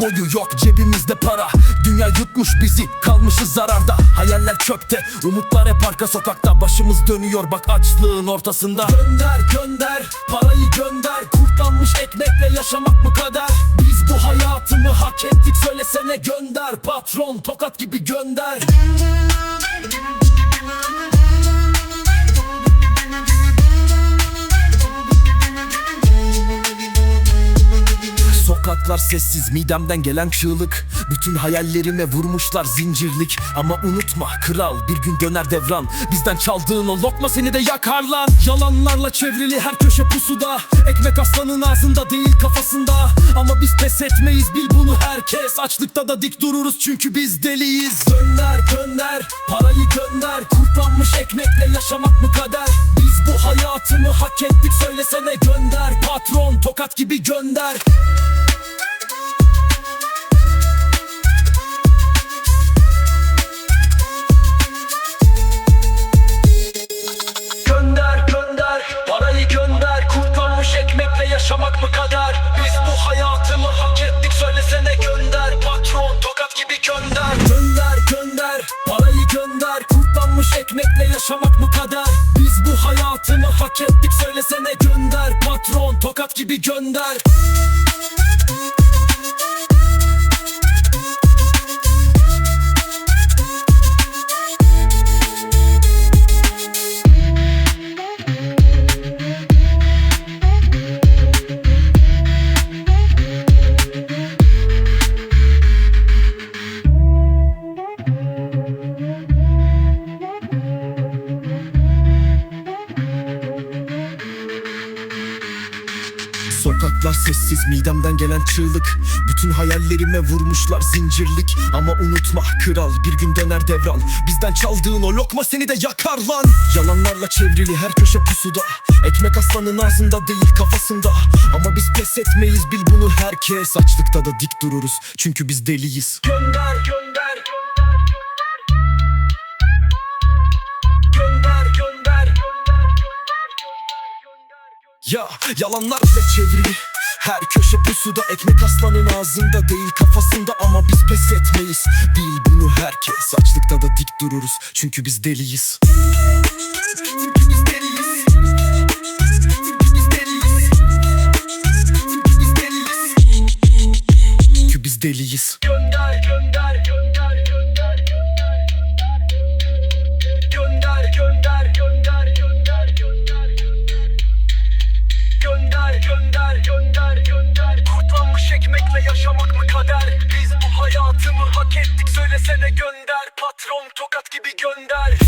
boyu yok cebimizde para. Dünya yutmuş bizi kalmışız zararda. Hayaller çöpte umutlar hep arka sokakta. Başımız dönüyor bak açlığın ortasında. Gönder gönder parayı gönder. Kurtlanmış ekmekle yaşamak mı kader Biz bu hayatı mı hak ettik söylesene gönder. Patron tokat gibi gönder Sokaklar sessiz midemden gelen çığlık. Bütün hayallerime vurmuşlar zincirlik. Ama unutma kral bir gün döner devran. Bizden çaldığın o lokma seni de yakar lan. Yalanlarla çevrili her köşe pusuda. Ekmek aslanın ağzında değil kafasında. Ama biz pes etmeyiz bil bunu herkes. Açlıkta da dik dururuz çünkü biz deliyiz. Gönder gönder parayı gönder. Kurtlanmış ekmekle yaşamak mı kader? Biz bu hayatı mı hak ettik söylesene gönder. Patron tokat gibi Gönder ekmekle yaşamak mı kader Biz bu hayatı mı hak ettik söylesene gönder. Patron tokat gibi gönder Sokaklar sessiz midemden gelen çığlık? Bütün hayallerime vurmuşlar zincirlik. Ama unutma kral bir gün döner devran. Bizden çaldığın o lokma seni de yakar lan. Yalanlarla çevrili her köşe pusuda. Ekmek aslanın ağzında değil kafasında. Ama biz pes etmeyiz bil bunu herkes. Açlıkta da dik dururuz çünkü biz deliyiz. Gönder gönder Gönder gönder ya yalanlarla çevrili Her köşe pusuda ekmek aslanın ağzında değil kafasında Ama biz pes etmeyiz. Bil bunu herkes Açlıkta da dik dururuz. Çünkü biz deliyiz. Çünkü biz deliyiz. Deliyiz. Gönder gönder gönder Hayatımı hak ettik söylesene gönder. Patron tokat gibi gönder.